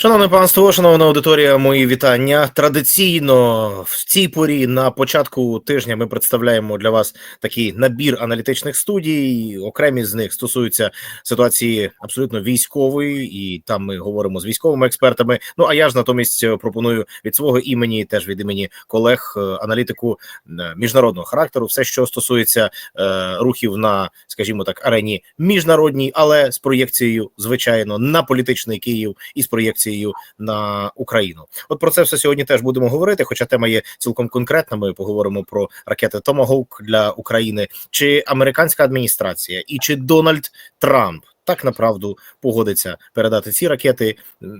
Шановне панство, шановна аудиторія, мої вітання. Традиційно в цій порі на початку тижня ми представляємо для вас такий набір аналітичних студій. Окремі з них стосуються ситуації абсолютно військової, і там ми говоримо з військовими експертами. Ну а я ж натомість е, пропоную від свого імені, теж від імені колег, е, аналітику е, міжнародного характеру, все, що стосується е, рухів на, скажімо так, арені міжнародній, але з проєкцією, звичайно, на політичний Київ і з проєкцією на Україну. От про це все сьогодні теж будемо говорити. Хоча тема є цілком конкретна. Ми поговоримо про ракети Томагоук для України, чи американська адміністрація, і чи Дональд Трамп. Так направду погодиться передати ці ракети.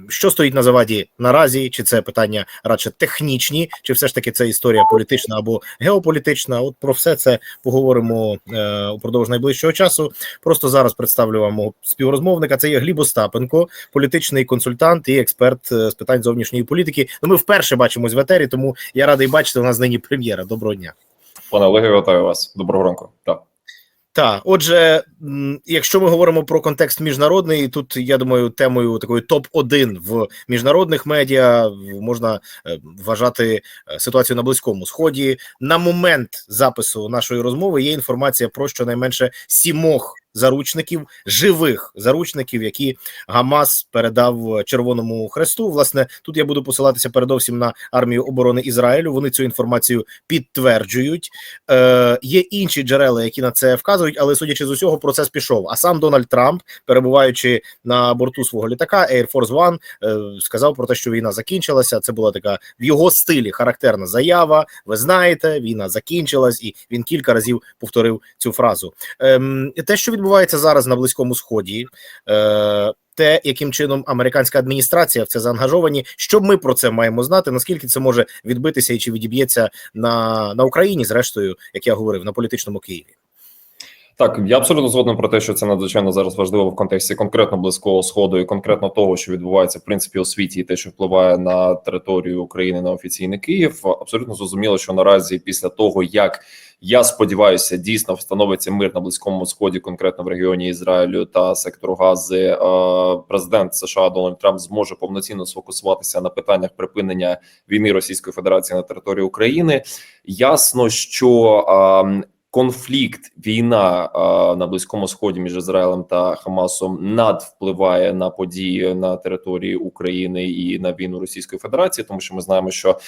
Що стоїть на заваді наразі? Чи це питання радше технічні, чи все ж таки це історія політична або геополітична? От про все це поговоримо е, упродовж найближчого часу. Просто зараз представлю вам мого співрозмовника. Це є Гліб Остапенко, політичний консультант і експерт е, з питань зовнішньої політики. Ну, ми вперше бачимось в етері, тому я радий бачити. У нас нині прем'єра. Доброго дня. Пане Олеге, вітаю вас. Доброго ранку. Так. Так, отже, якщо ми говоримо про контекст міжнародний, тут я думаю, темою такою топ 1 в міжнародних медіа можна е, вважати е, ситуацію на близькому сході. На момент запису нашої розмови є інформація про щонайменше сімох заручників, живих заручників, які Гамас передав Червоному Хресту. Власне, тут я буду посилатися передовсім на армію оборони Ізраїлю. Вони цю інформацію підтверджують. Е, є інші джерела, які на це вказують, але судячи з усього, процес пішов. А сам Дональд Трамп, перебуваючи на борту свого літака Air Force One, е, сказав про те, що війна закінчилася. Це була така в його стилі характерна заява. Ви знаєте, війна закінчилась, і він кілька разів повторив цю фразу. Ем, те, що відбувається зараз на близькому сході. Е, те, яким чином американська адміністрація в це заангажовані, що ми про це маємо знати, наскільки це може відбитися і чи відіб'ється на, на Україні, зрештою, як я говорив, на політичному Києві. Так, я абсолютно згоден про те, що це надзвичайно зараз важливо в контексті конкретно близького сходу і конкретно того, що відбувається в принципі у світі, і те, що впливає на територію України на офіційний Київ. Абсолютно зрозуміло, що наразі після того як я сподіваюся, дійсно встановиться мир на близькому сході, конкретно в регіоні Ізраїлю та сектору Гази. е, Президент США Дональд Трамп зможе повноцінно сфокусуватися на питаннях припинення війни Російської Федерації на території України. Ясно, що ем, конфлікт, війна на близькому сході між Ізраїлем та Хамасом надвпливає на події на території України і на війну Російської Федерації, тому що ми знаємо, що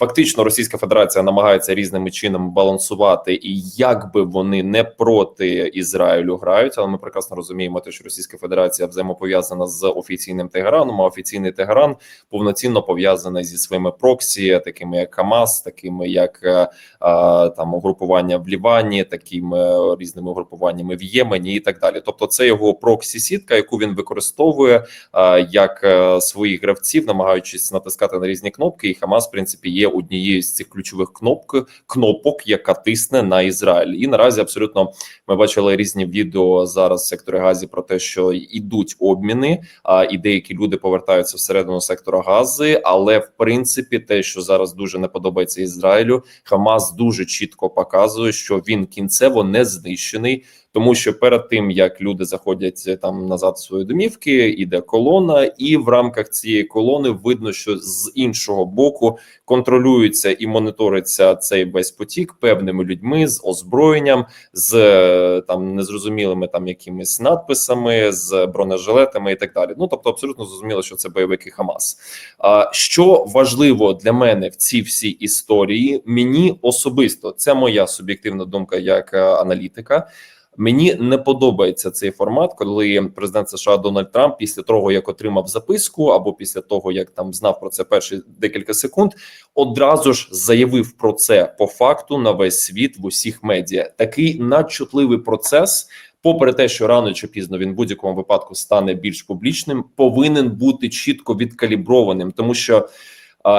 фактично Російська Федерація намагається різними чинами балансувати, і як би вони не проти Ізраїлю грають, але ми прекрасно розуміємо, те, що Російська Федерація взаємопов'язана з офіційним Тегераном, а офіційний Тегеран повноцінно пов'язаний зі своїми проксі, такими як Хамас, такими як е, а, там угрупування в Лівані, такими різними угрупуваннями в Ємені і так далі. Тобто, це його проксі сітка, яку він використовує а, як е, своїх гравців, намагаючись натискати на різні кнопки. І Хамас, в принципі, є однією з цих ключових кнопок, кнопок, яка тисне на Ізраїль. І наразі абсолютно ми бачили різні відео зараз в секторі Газі про те, що йдуть обміни, а і деякі люди повертаються всередину сектора Гази. Але в принципі, те, що зараз дуже не подобається Ізраїлю, Хамас дуже чітко показує, що він кінцево не знищений, тому що перед тим як люди заходять е, там назад в свої домівки, іде колона, і в рамках цієї колони видно, що з іншого боку контролюється і моніториться цей весь потік певними людьми з озброєнням, з е, там незрозумілими там якимись надписами, з бронежилетами і так далі. Ну тобто, абсолютно зрозуміло, що це бойовики Хамас. А що важливо для мене в цій всій історії, мені особисто це моя суб'єктивна думка як е, аналітика. Мені не подобається цей формат, коли президент США Дональд Трамп після того, як отримав записку, або після того, як там знав про це перші декілька секунд, одразу ж заявив про це по факту на весь світ в усіх медіа. Такий надчутливий процес. Попри те, що рано чи пізно він в будь-якому випадку стане більш публічним, повинен бути чітко відкаліброваним, тому що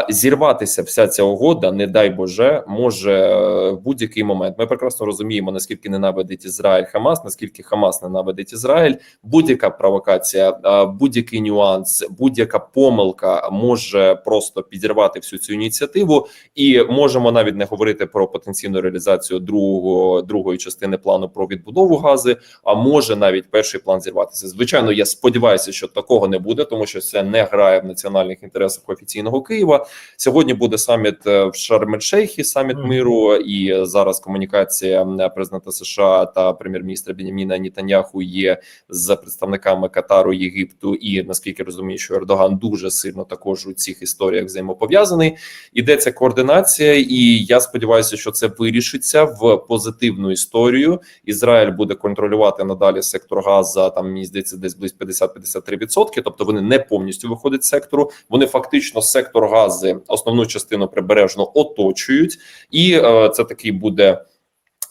Зірватися вся ця угода, не дай Боже, може е, в будь-який момент. Ми прекрасно розуміємо, наскільки ненавидить Ізраїль Хамас, наскільки Хамас ненавидить Ізраїль. Будь-яка провокація, будь-який нюанс, будь-яка помилка може просто підірвати всю цю ініціативу, і можемо навіть не говорити про потенційну реалізацію другого другої частини плану про відбудову гази. А може навіть перший план зірватися. Звичайно, я сподіваюся, що такого не буде, тому що це не грає в національних інтересах офіційного Києва. Сьогодні буде саміт е, в Шарм-ель-Шейхі, саміт Мгм. миру, і зараз комунікація президента США та прем'єр-міністра Беняміна Нітаняху є з представниками Катару, Єгипту, і наскільки розумію, що Ердоган дуже сильно також у цих історіях взаємопов'язаний. Ідеться координація, і я сподіваюся, що це вирішиться в позитивну історію. Ізраїль буде контролювати надалі сектор Газа. Там мені здається, десь близько 50-53%. Тобто вони не повністю виходять з сектору. Вони фактично сектор Гази, основну частину прибережно оточують, і е, це такий буде,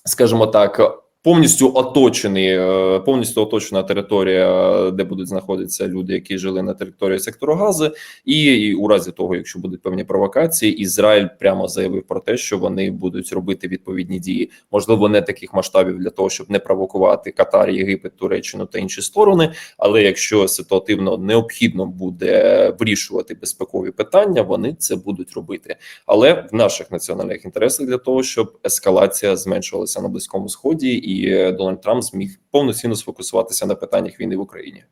скажімо так. Повністю оточений, е, повністю оточена територія, де будуть знаходитися люди, які жили на території сектору Гази, і, і у разі того, якщо будуть певні провокації, Ізраїль прямо заявив про те, що вони будуть робити відповідні дії. Можливо, не таких масштабів для того, щоб не провокувати Катар, Єгипет, Туреччину та інші сторони. Але якщо ситуативно необхідно буде вирішувати безпекові питання, вони це будуть робити. Але в наших національних інтересах для того, щоб ескалація зменшувалася на близькому сході, і е, Дональд Трамп зміг повноцінно сфокусуватися на питаннях війни в Україні.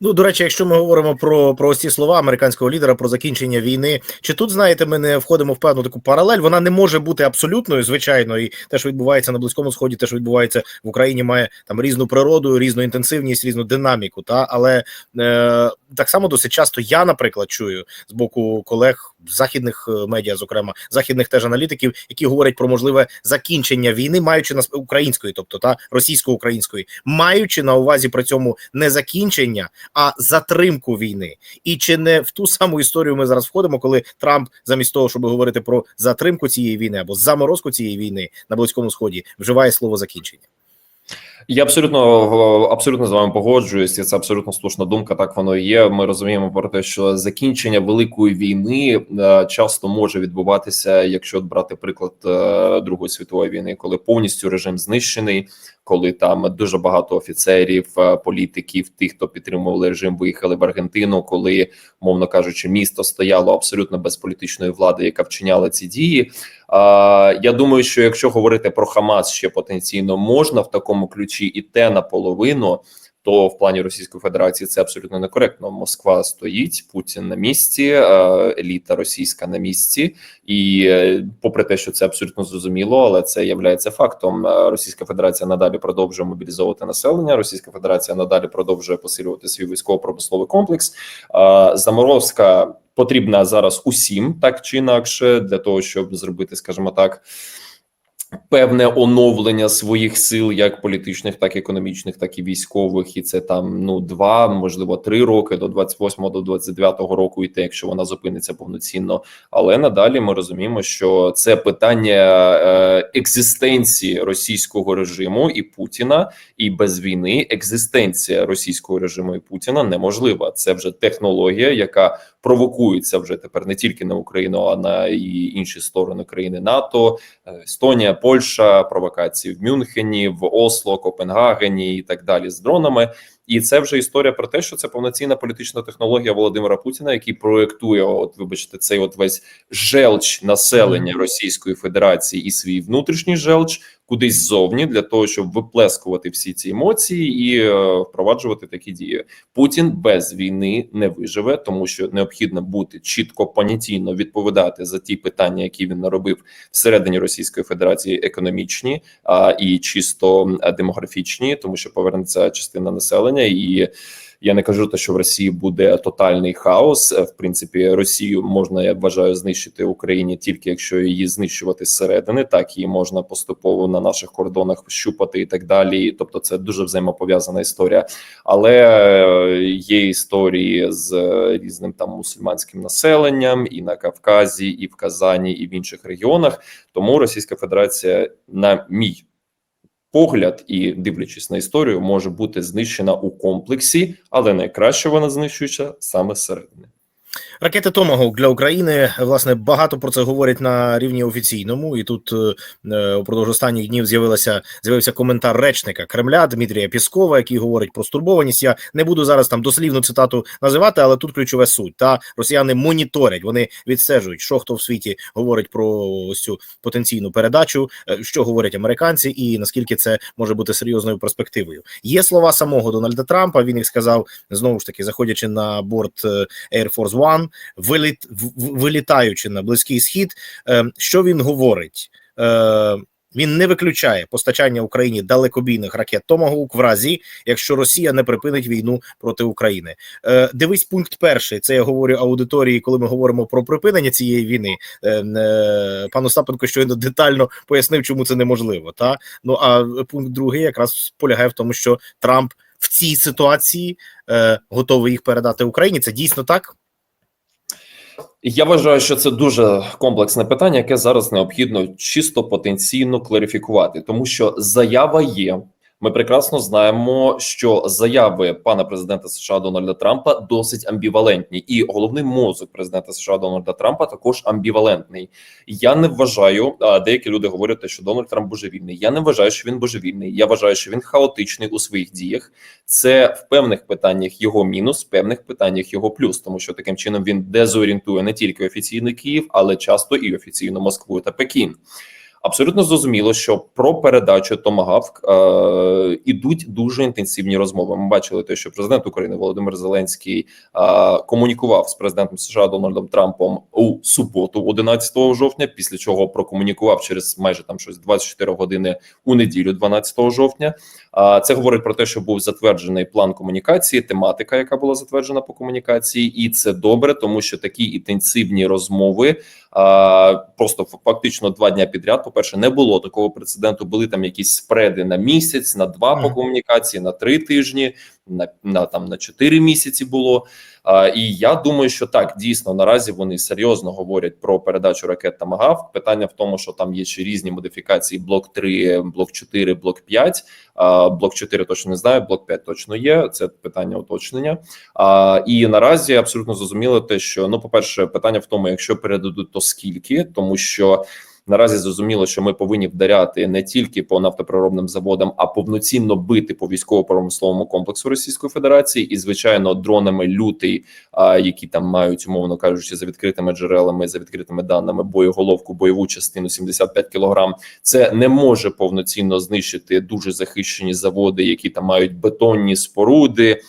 Ну, до речі, якщо ми говоримо про, про ці слова американського лідера про закінчення війни, чи тут знаєте, ми не входимо в певну таку паралель? Вона не може бути абсолютною, звичайно, і те, що відбувається на близькому сході, те, що відбувається в Україні, має там різну природу, різну інтенсивність, різну динаміку. Та але е, так само досить часто я, наприклад, чую з боку колег західних е, медіа, зокрема західних теж аналітиків, які говорять про можливе закінчення війни, маючи на української, тобто та російсько-української, маючи на увазі при цьому не закінчення, а затримку війни. І чи не в ту саму історію ми зараз входимо, коли Трамп, замість того, щоб говорити про затримку цієї війни або заморозку цієї війни на близькому сході, вживає слово закінчення? Я абсолютно абсолютно з вами погоджуюсь, це абсолютно слушна думка. Так воно і є. Ми розуміємо про те, що закінчення великої війни е, часто може відбуватися, якщо брати приклад е, Другої світової війни, коли повністю режим знищений, коли там дуже багато офіцерів, е, політиків, тих, хто підтримували режим, виїхали в Аргентину, коли, мовно кажучи, місто стояло абсолютно без політичної влади, яка вчиняла ці дії. Я думаю, що якщо говорити про Хамас ще потенційно можна в такому ключі і те наполовину, то в плані Російської Федерації це абсолютно некоректно. Москва стоїть, Путін на місці, е, еліта російська на місці, і е, попри те, що це абсолютно зрозуміло, але це є фактом. Е, Російська Федерація надалі продовжує мобілізовувати населення. Російська Федерація надалі продовжує посилювати свій військово-промисловий комплекс. Заморозка потрібна зараз усім, так чи інакше, для того, щоб зробити, скажімо так. Певне оновлення своїх сил, як політичних, так і економічних, так і військових, і це там ну два, можливо, три роки до 28 до 29 року, і те, якщо вона зупиниться повноцінно. Але надалі ми розуміємо, що це питання е, екзистенції російського режиму і Путіна, і без війни екзистенція російського режиму і Путіна неможлива. Це вже технологія, яка провокується вже тепер не тільки на Україну, а на і інші сторони країни НАТО, е, Естонія, Польща, провокації в Мюнхені, в Осло, Копенгагені і так далі з дронами. І це вже історія про те, що це повноцінна політична технологія Володимира Путіна, який проєктує, от вибачте, цей от весь желч населення Російської Федерації і свій внутрішній желч кудись ззовні для того, щоб виплескувати всі ці емоції і е, впроваджувати такі дії. Путін без війни не виживе, тому що необхідно бути чітко понятійно відповідати за ті питання, які він наробив всередині Російської Федерації, економічні а і чисто демографічні, тому що повернеться частина населення і. Я не кажу те, що в Росії буде тотальний хаос. Е, В принципі, Росію можна, я вважаю, знищити Україні тільки якщо її знищувати зсередини, так її можна поступово на наших кордонах щупати і так далі. Тобто, це дуже взаємопов'язана історія. Але е, є історії з е, різним там мусульманським населенням і на Кавказі, і в Казані, і в інших регіонах. Тому Російська Федерація, на мій погляд і дивлячись на історію, може бути знищена у комплексі, але найкраще вона знищується саме зсередини. Ракети Томагавк для України власне багато про це говорять на рівні офіційному, і тут е, упродовж останніх днів з'явилася з'явився коментар речника Кремля Дмитрія Піскова, який говорить про стурбованість. Я не буду зараз там дослівну цитату називати, але тут ключове суть. Та росіяни моніторять, вони відстежують, що хто в світі говорить про ось цю потенційну передачу, е, що говорять американці, і наскільки це може бути серйозною перспективою. Є слова самого Дональда Трампа. Він їх сказав знову ж таки, заходячи на борт е, Air Force One, виліт, в- в- вилітаючи на близький схід. Е, Що він говорить? Е, Він не виключає постачання Україні далекобійних ракет Томагавк в разі, якщо Росія не припинить війну проти України. Е, Дивись, пункт перший. Це я говорю аудиторії, коли ми говоримо про припинення цієї війни. Е, е, Пан Остапенко щойно детально пояснив, чому це неможливо. Та ну а пункт другий якраз полягає в тому, що Трамп в цій ситуації е, готовий їх передати Україні. Це дійсно так. Я вважаю, що це дуже комплексне питання, яке зараз необхідно чисто потенційно кларифікувати, тому що заява є. Ми прекрасно знаємо, що заяви пана президента США Дональда Трампа досить амбівалентні, і головний мозок президента США Дональда Трампа також амбівалентний. Я не вважаю, а деякі люди говорять, що Дональд Трамп божевільний. Я не вважаю, що він божевільний. Я вважаю, що він хаотичний у своїх діях. Це в певних питаннях його мінус, в певних питаннях його плюс, тому що таким чином він дезорієнтує не тільки офіційний Київ, але часто і офіційно Москву та Пекін. Абсолютно зрозуміло, що про передачу Томагавк е, ідуть дуже інтенсивні розмови. Ми бачили те, що президент України Володимир Зеленський е, комунікував з президентом США Дональдом Трампом у суботу, 11 жовтня. Після чого прокомунікував через майже там щось 24 години у неділю, 12 жовтня. А це говорить про те, що був затверджений план комунікації, тематика, яка була затверджена по комунікації, і це добре, тому що такі інтенсивні розмови а, просто фактично два дня підряд. По перше, не було такого прецеденту. Були там якісь спреди на місяць, на два по комунікації, на три тижні, на, на там на чотири місяці було. А, і я думаю, що так дійсно наразі вони серйозно говорять про передачу ракет Тамагав. Питання в тому, що там є ще різні модифікації: блок 3, блок 4, блок 5. А, блок 4 точно не знаю, блок 5 точно є. Це питання уточнення. А, і наразі абсолютно зрозуміло те, що ну, по перше, питання в тому, якщо передадуть, то скільки, тому що. Наразі зрозуміло, що ми повинні вдаряти не тільки по нафтопереробним заводам, а повноцінно бити по військово-промисловому комплексу Російської Федерації, і звичайно, дронами лютий, які там мають, умовно кажучи, за відкритими джерелами, за відкритими даними, боєголовку, бойову частину 75 кілограм. Це не може повноцінно знищити дуже захищені заводи, які там мають бетонні споруди,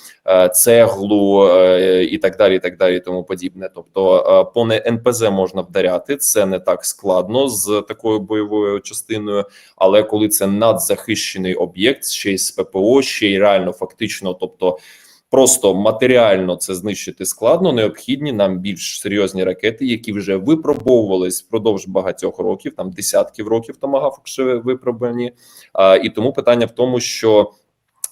цеглу е, і так далі, і так далі, і тому подібне. Тобто, по НПЗ можна вдаряти. Це не так складно з такою бойовою частиною, але коли це надзахищений об'єкт, ще й з ППО, ще й реально фактично, тобто. Просто матеріально це знищити складно. Необхідні нам більш серйозні ракети, які вже випробовувались впродовж багатьох років, там десятків років томагавк ще. А, і тому питання в тому, що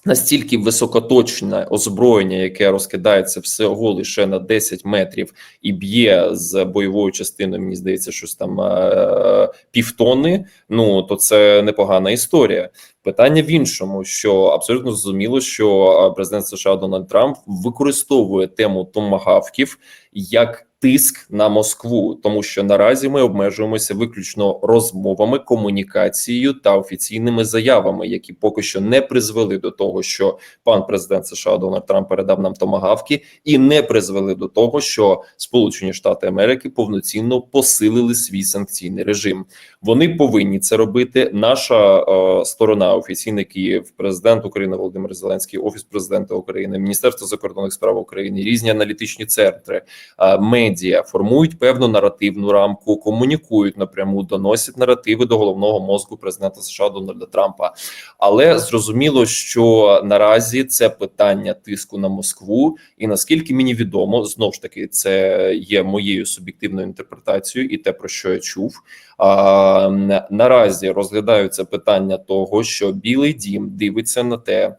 настільки високоточне озброєння, яке розкидається всього лише на 10 метрів і б'є з бойовою частиною, мені здається, щось там е, півтонни. Ну то це непогана історія. Питання в іншому, що абсолютно зрозуміло, що е, президент США Дональд Трамп використовує тему томагавків як тиск на Москву, тому що наразі ми обмежуємося виключно розмовами, комунікацією та офіційними заявами, які поки що не призвели до того, що пан президент США Дональд Трамп передав нам томагавки, і не призвели до того, що Сполучені Штати Америки повноцінно посилили свій санкційний режим. Вони повинні це робити. Наша е, сторона, офіційний Київ, президент України Володимир Зеленський, офіс президента України, Міністерство закордонних справ України, різні аналітичні центри, е, медіа формують певну наративну рамку, комунікують напряму, доносять наративи до головного мозку президента США Дональда Трампа. Але зрозуміло, що наразі це питання тиску на Москву, і наскільки мені відомо, знов ж таки це є моєю суб'єктивною інтерпретацією, і те про що я чув. А, наразі розглядаються питання того, що Білий Дім дивиться на те,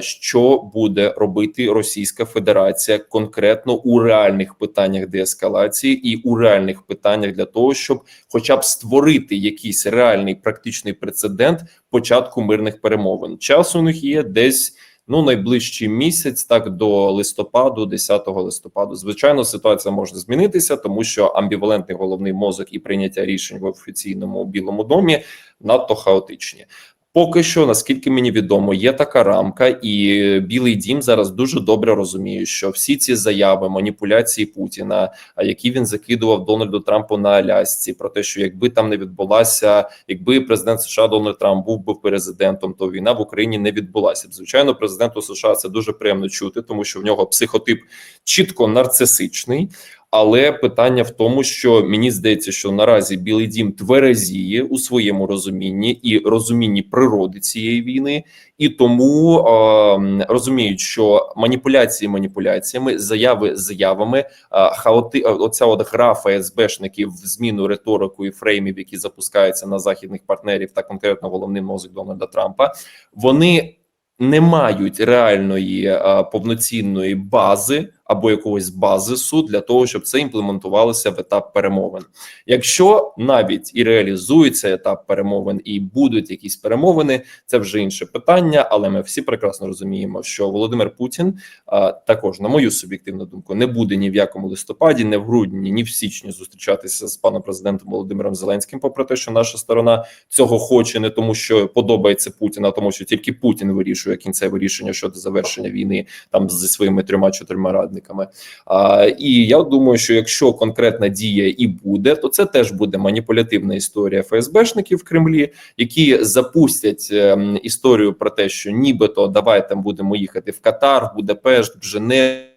що буде робити Російська Федерація конкретно у реальних питаннях деескалації і у реальних питаннях для того, щоб, хоча б створити якийсь реальний практичний прецедент початку мирних перемовин. Час у них є десь ну найближчий місяць, так до листопаду, 10 листопаду. Звичайно, ситуація може змінитися, тому що амбівалентний головний мозок і прийняття рішень в офіційному білому домі надто хаотичні. Поки що, наскільки мені відомо, є така рамка, і Білий Дім зараз дуже добре розуміє, що всі ці заяви, маніпуляції Путіна, а які він закидував Дональду Трампу на Алясці, про те, що якби там не відбулася, якби президент США Дональд Трамп був би президентом, то війна в Україні не відбулася. Звичайно, президенту США це дуже приємно чути, тому що в нього психотип чітко нарцисичний. Але питання в тому, що мені здається, що наразі Білий Дім тверезіє у своєму розумінні і розумінні природи цієї війни, і тому е, розуміють, що маніпуляції маніпуляціями, заяви заявами, е, хаоти, е, оця от гра ФСБшників в зміну риторику і фреймів, які запускаються на західних партнерів, та конкретно головний мозок Дональда Трампа, вони не мають реальної е, повноцінної бази або якогось базису для того, щоб це імплементувалося в етап перемовин. Якщо навіть і реалізується етап перемовин, і будуть якісь перемовини, це вже інше питання. Але ми всі прекрасно розуміємо, що Володимир Путін а, також, на мою суб'єктивну думку, не буде ні в якому листопаді, не в грудні, ні в січні зустрічатися з паном президентом Володимиром Зеленським. Попри те, що наша сторона цього хоче, не тому, що подобається Путін, а тому, що тільки Путін вирішує кінцеве рішення щодо завершення війни там зі своїми трьома чотирма радниками. А, і я думаю, що якщо конкретна дія і буде, то це теж буде маніпулятивна історія ФСБшників в Кремлі, які запустять ем, історію про те, що нібито давайте будемо їхати в Катар, в Будапешт, в Женеву.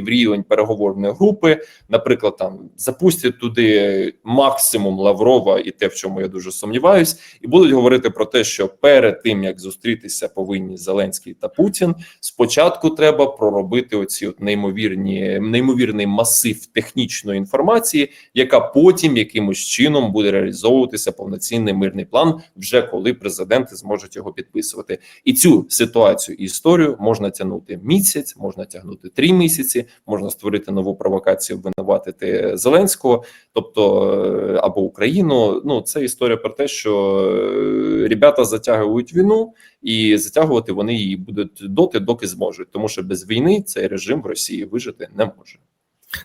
В рівень переговорної групи, наприклад, там запустять туди максимум Лаврова, і те, в чому я дуже сумніваюсь, і будуть говорити про те, що перед тим як зустрітися повинні Зеленський та Путін, спочатку треба проробити оці от неймовірні неймовірний масив технічної інформації, яка потім якимось чином буде реалізовуватися повноцінний мирний план, вже коли президенти зможуть його підписувати. І цю ситуацію і історію можна тягнути місяць, можна тягнути три місяці, можна створити нову провокацію, обвинуватити Зеленського, тобто е, або Україну. Ну це історія про те, що е, ребята затягують війну, і затягувати вони її будуть доти, доки зможуть, тому що без війни цей режим в Росії вижити не може.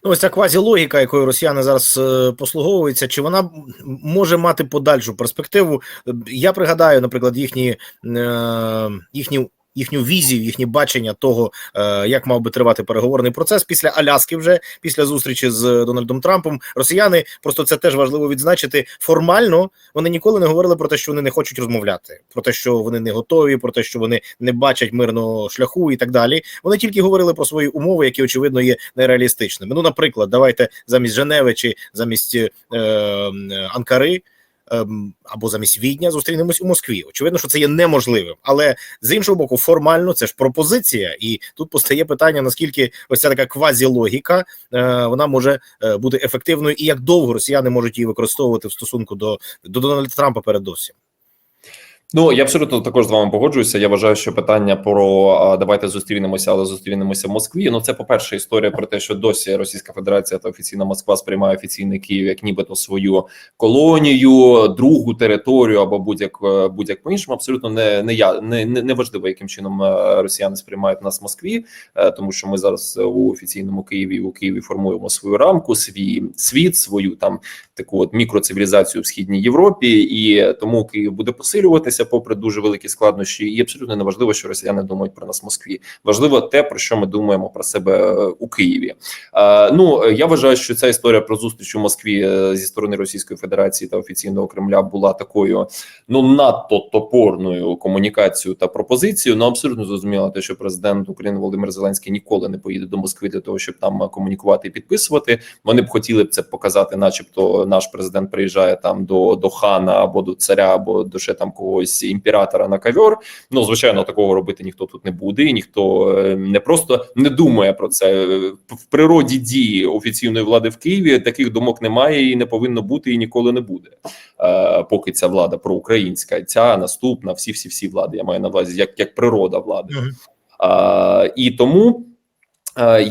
Ну, ось ця квазілогіка, якою росіяни зараз е, послуговуються, чи вона може мати подальшу перспективу? Я пригадаю, наприклад, їхні, е, їхні їхню візію, їхнє бачення того, е, як мав би тривати переговорний процес після Аляски, вже після зустрічі з Дональдом Трампом. Росіяни просто це теж важливо відзначити. Формально вони ніколи не говорили про те, що вони не хочуть розмовляти, про те, що вони не готові, про те, що вони не бачать мирного шляху і так далі. Вони тільки говорили про свої умови, які очевидно є нереалістичними. Ну, наприклад, давайте замість Женеви чи замість е, е, Анкари. Ем, Або замість Відня зустрінемось у Москві. Очевидно, що це є неможливим, але з іншого боку, формально це ж пропозиція, і тут постає питання: наскільки ось ця така квазілогіка е, вона може е, бути ефективною, і як довго росіяни можуть її використовувати в стосунку до, до Дональда Трампа передовсім. Ну я абсолютно також з вами погоджуюся. Я вважаю, що питання про давайте зустрінемося, але зустрінемося в Москві. Ну це по перше історія про те, що досі Російська Федерація та офіційна Москва сприймає офіційний Київ як нібито свою колонію, другу територію або будь-як будь-як по іншому. Абсолютно не не я не, не, не важливо, яким чином е, росіяни сприймають нас в Москві, е, тому що ми зараз у офіційному Києві у Києві формуємо свою рамку, свій світ, свою там таку от мікроцивілізацію в східній Європі, і тому Київ буде посилюватися попри дуже великі складнощі. І абсолютно не важливо, що росіяни думають про нас в Москві. Важливо те, про що ми думаємо про себе е, у Києві. Е, ну я вважаю, що ця історія про зустріч у Москві е, зі сторони Російської Федерації та офіційного Кремля була такою ну надто топорною комунікацією та пропозицією. Ну абсолютно зрозуміло те, що президент України Володимир Зеленський ніколи не поїде до Москви для того, щоб там комунікувати і підписувати. Вони б хотіли б це показати, начебто, наш президент приїжджає там до, до хана або до царя, або до ще там когось імператора на ковер. Ну звичайно, такого робити ніхто тут не буде, і ніхто е, не просто не думає про це в природі дії офіційної влади в Києві. Таких думок немає і не повинно бути, і ніколи не буде. Е, поки ця влада проукраїнська, ця наступна, всі всі всі влади. Я маю на увазі, як, як природа влади. Мгм. А, і тому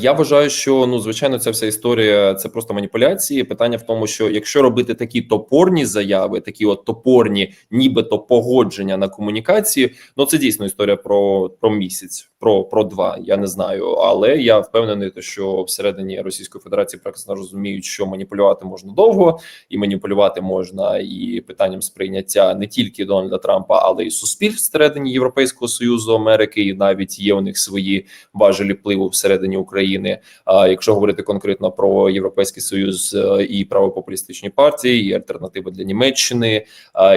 Я вважаю, що ну звичайно, ця вся історія це просто маніпуляції. Питання в тому, що якщо робити такі топорні заяви, такі от топорні, нібито погодження на комунікації, ну це дійсно історія про, про місяць, про, про два. Я не знаю, але я впевнений, що всередині Російської Федерації прекрасно розуміють, що маніпулювати можна довго, і маніпулювати можна і питанням сприйняття не тільки Дональда Трампа, але й суспільств всередині Європейського союзу Америки, і навіть є у них свої важелі впливу всередині України. А якщо говорити конкретно про європейський союз е, і правопопулістичні партії, і альтернатива для Німеччини,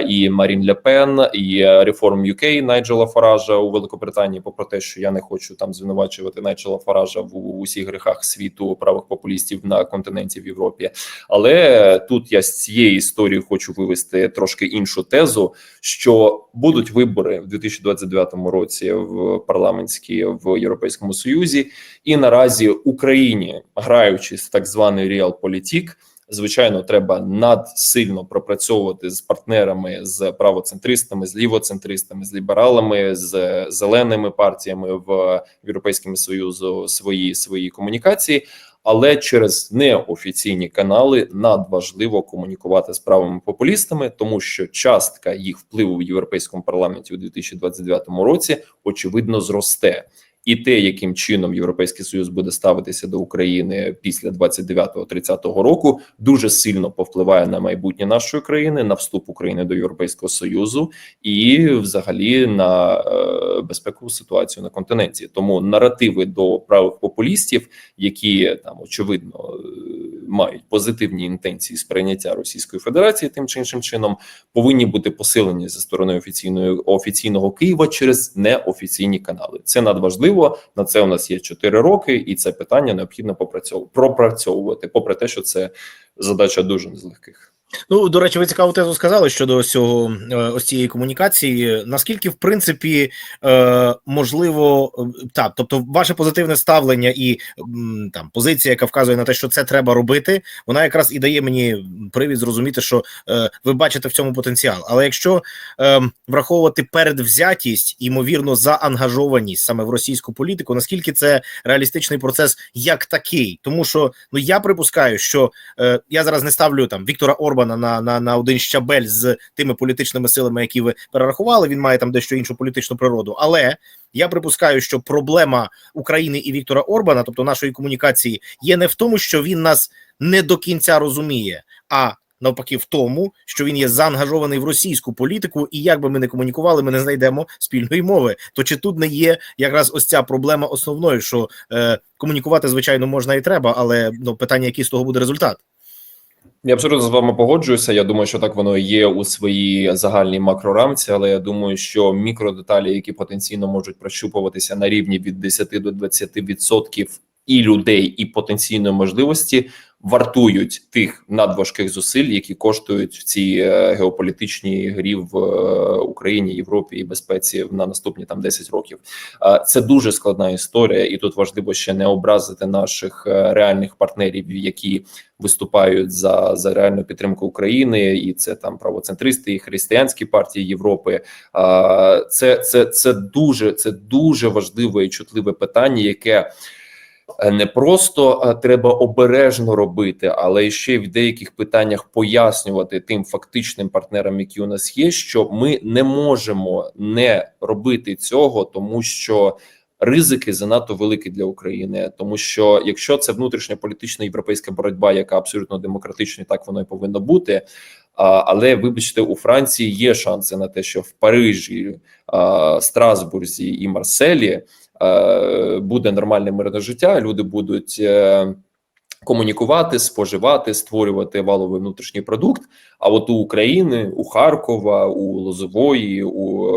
і Марін Ле Пен, і е, Reform UK Найджела Фаража у Великобританії, попри те, що я не хочу там звинувачувати Найджела Фаража в усіх грехах світу правих популістів на континенті в Європі. Але тут я з цієї історії хочу вивести трошки іншу тезу, що будуть вибори в 2029 році в парламентські в Європейському Союзі, і наразі Україні, граючи в так званий реалполітік, звичайно, треба надсильно пропрацьовувати з партнерами, з правоцентристами, з лівоцентристами, з лібералами, з зеленими партіями в Європейському Союзу свої свої комунікації. Але через неофіційні канали надважливо комунікувати з правими популістами, тому що частка їх впливу в європейському парламенті у 2029 році очевидно зросте. І те, яким чином Європейський Союз буде ставитися до України після 29-30 року, дуже сильно повпливає на майбутнє нашої країни, на вступ України до Європейського Союзу і, взагалі, на е, безпекову ситуацію на континенті. Тому наративи до правих популістів, які там очевидно мають позитивні інтенції сприйняття Російської Федерації, тим чи іншим чином повинні бути посилені зі сторони офіційної офіційного Києва через неофіційні канали. Це надважливо. На це у нас є 4 роки, і це питання необхідно пропрацьовувати, попри те, що це задача дуже не з легких. Ну, до речі, ви цікаву тезу сказали щодо цього е, ось цієї комунікації. Наскільки, в принципі, е, можливо, е, так, тобто, ваше позитивне ставлення і там позиція, яка вказує на те, що це треба робити, вона якраз і дає мені привід зрозуміти, що ви бачите в цьому потенціал. Але якщо враховувати передвзятість, ймовірно, заангажованість саме в російську політику, наскільки це реалістичний процес як такий, тому що ну я припускаю, що я зараз не ставлю там Віктора Орбана на, на, на один щабель з тими політичними силами, які ви перерахували. Він має там дещо іншу політичну природу. Але я припускаю, що проблема України і Віктора Орбана, тобто нашої комунікації, є не в тому, що він нас не до кінця розуміє, а навпаки, в тому, що він є заангажований в російську політику, і як би ми не комунікували, ми не знайдемо спільної мови. То чи тут не є якраз ось ця проблема основною, що е, комунікувати звичайно можна і треба, але ну питання, який з того буде результат? Я абсолютно з вами погоджуюся. Я думаю, що так воно є у своїй загальній макрорамці, але я думаю, що мікродеталі, які потенційно можуть прощупуватися на рівні від 10 до 20% і людей, і потенційної можливості, вартують тих надважких зусиль, які коштують в цій е, геополітичній грі в е, Україні, Європі і безпеці на наступні там 10 років. Це дуже складна історія, і тут важливо ще не образити наших е, реальних партнерів, які виступають за, за реальну підтримку України, і це там правоцентристи і християнські партії Європи. Це, це, це дуже це дуже важливе і чутливе питання, яке. Е, Не просто е, треба обережно робити, але ще й в деяких питаннях пояснювати тим фактичним партнерам, які у нас є, що ми не можемо не робити цього, тому що ризики занадто великі для України. Тому що якщо це внутрішня політична європейська боротьба, яка абсолютно демократична, так воно і повинно бути. Але вибачте, у Франції є шанси на те, що в Парижі, Страсбурзі і Марселі е, буде нормальне мирне життя. Люди будуть е, комунікувати, споживати, створювати валовий внутрішній продукт. А от у України, у Харкова, у Лозової, у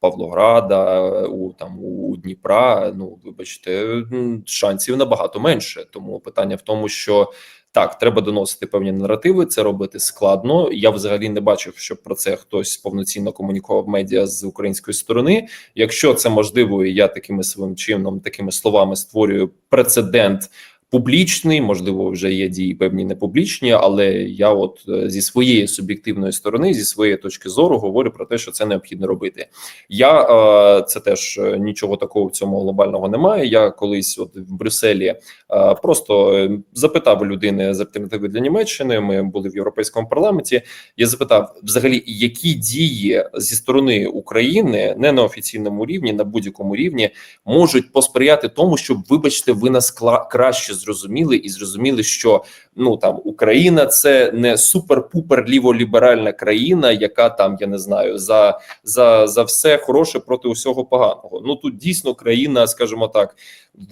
Павлограда, у там у Дніпра. Ну вибачте, шансів набагато менше. Тому питання в тому, що. Так, треба доносити певні наративи. Це робити складно. Я взагалі не бачив, щоб про це хтось повноцінно комунікував медіа з української сторони. Якщо це можливо, я такими своїм чином, такими словами створюю прецедент публічний, можливо, вже є дії певні непублічні, але я, от е, зі своєї суб'єктивної сторони, зі своєї точки зору, говорю про те, що це необхідно робити. Я е, це теж е, нічого такого в цьому глобального немає. Я колись, от в Брюсселі, просто запитав людини з альтернативи для Німеччини. Ми були в європейському парламенті. Я запитав взагалі, які дії зі сторони України не на офіційному рівні, на будь-якому рівні можуть посприяти тому, щоб, вибачте, ви нас краще зрозуміли і зрозуміли, що ну там Україна це не супер-пупер ліволіберальна країна, яка там я не знаю за, за, за все хороше проти усього поганого. Ну тут дійсно країна, скажімо так,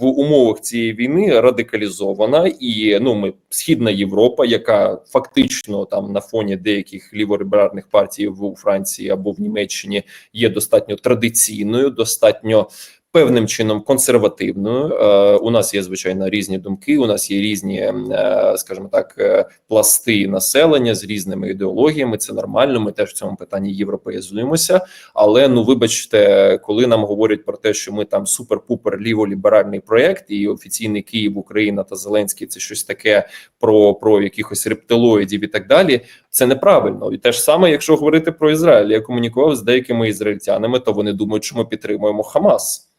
в умовах цієї війни радикалізована, і ну ми східна Європа, яка фактично там на фоні деяких лівориберальних партій в Франції або в Німеччині є достатньо традиційною, достатньо. Певним чином консервативною Е, у нас є звичайно різні думки. У нас є різні, е, скажімо так, е, пласти населення з різними ідеологіями. Це нормально. Ми теж в цьому питанні європеїзуємося. Але ну вибачте, коли нам говорять про те, що ми там супер-пупер ліволіберальний проект, і офіційний Київ, Україна та Зеленський це щось таке про, про якихось рептилоїдів і так далі. Це неправильно, і те ж саме, якщо говорити про Ізраїль, я комунікував з деякими ізраїльтянами, то вони думають, що ми підтримуємо Хамас.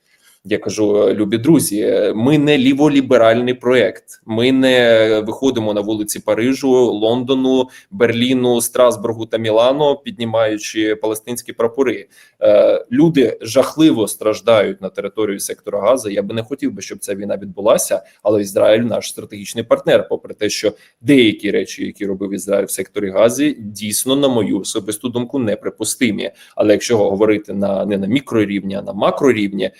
Я кажу, любі друзі, ми не ліволіберальний проект. Ми не виходимо на вулиці Парижу, Лондону, Берліну, Страсбургу та Мілано, піднімаючи палестинські прапори. Е, люди жахливо страждають на території сектора Газа. Я би не хотів би, щоб ця війна відбулася, але Ізраїль наш стратегічний партнер. Попри те, що деякі речі, які робив Ізраїль в секторі Газі, дійсно, на мою особисту думку, неприпустимі. Але якщо говорити на не на мікрорівні, а на макрорівні, е,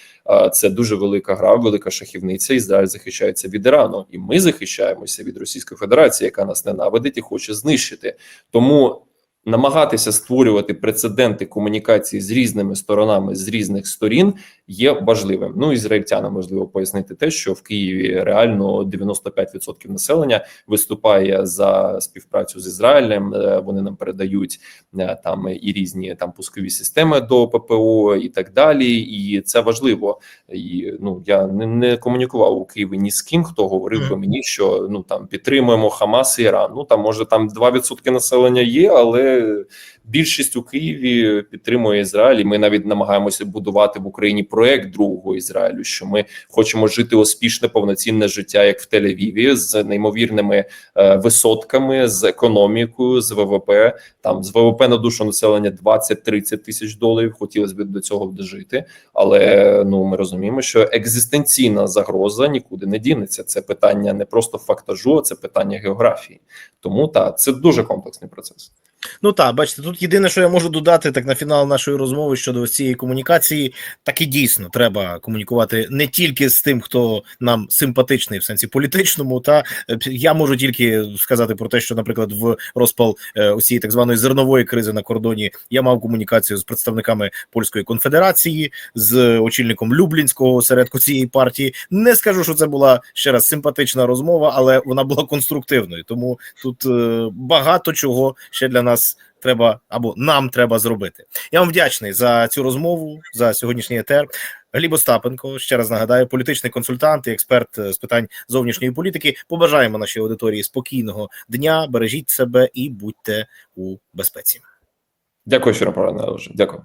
це дуже велика гра, велика шахівниця. Ізраїль захищається від Ірану, і ми захищаємося від Російської Федерації, яка нас ненавидить і хоче знищити. Тому намагатися створювати прецеденти комунікації з різними сторонами з різних сторін є важливим. Ну ізраїльтянам можливо пояснити те, що в Києві реально 95% населення виступає за співпрацю з Ізраїлем. Е, Вони нам передають е, там і різні там пускові системи до ППО і так далі. І це важливо. І ну я не, не комунікував у Києві ні з ким, хто говорив би мені, що ну там підтримуємо Хамас і Іран. Ну там може там 2% населення є, але більшість у Києві підтримує Ізраїль. І Ми навіть намагаємося будувати в Україні проект другого Ізраїлю. Що ми хочемо жити успішне повноцінне життя, як в Тель-Авіві, з неймовірними е, висотками, з економікою, з ВВП. Там з ВВП на душу населення 20-30 тисяч доларів. Хотілося б до цього дожити, але ну ми розуміємо, що екзистенційна загроза нікуди не дінеться. Це питання не просто фактажу, а це питання географії. Тому так, це дуже комплексний процес. Ну так, бачите, тут єдине, що я можу додати так на фінал нашої розмови щодо ось цієї комунікації, так і дійсно треба комунікувати не тільки з тим, хто нам симпатичний в сенсі політичному. Та е, я можу тільки сказати про те, що, наприклад, в розпал е, усієї так званої зернової кризи на кордоні я мав комунікацію з представниками польської конфедерації, з очільником Люблінського осередку цієї партії. Не скажу, що це була ще раз симпатична розмова, але вона була конструктивною. Тому тут е, багато чого ще для нас треба або нам треба зробити. Я вам вдячний за цю розмову, за сьогоднішній етер. Гліб Остапенко, ще раз нагадаю, політичний консультант і експерт е, з питань зовнішньої політики. Побажаємо нашій аудиторії спокійного дня. Бережіть себе і будьте у безпеці. Дякую, що Дякую.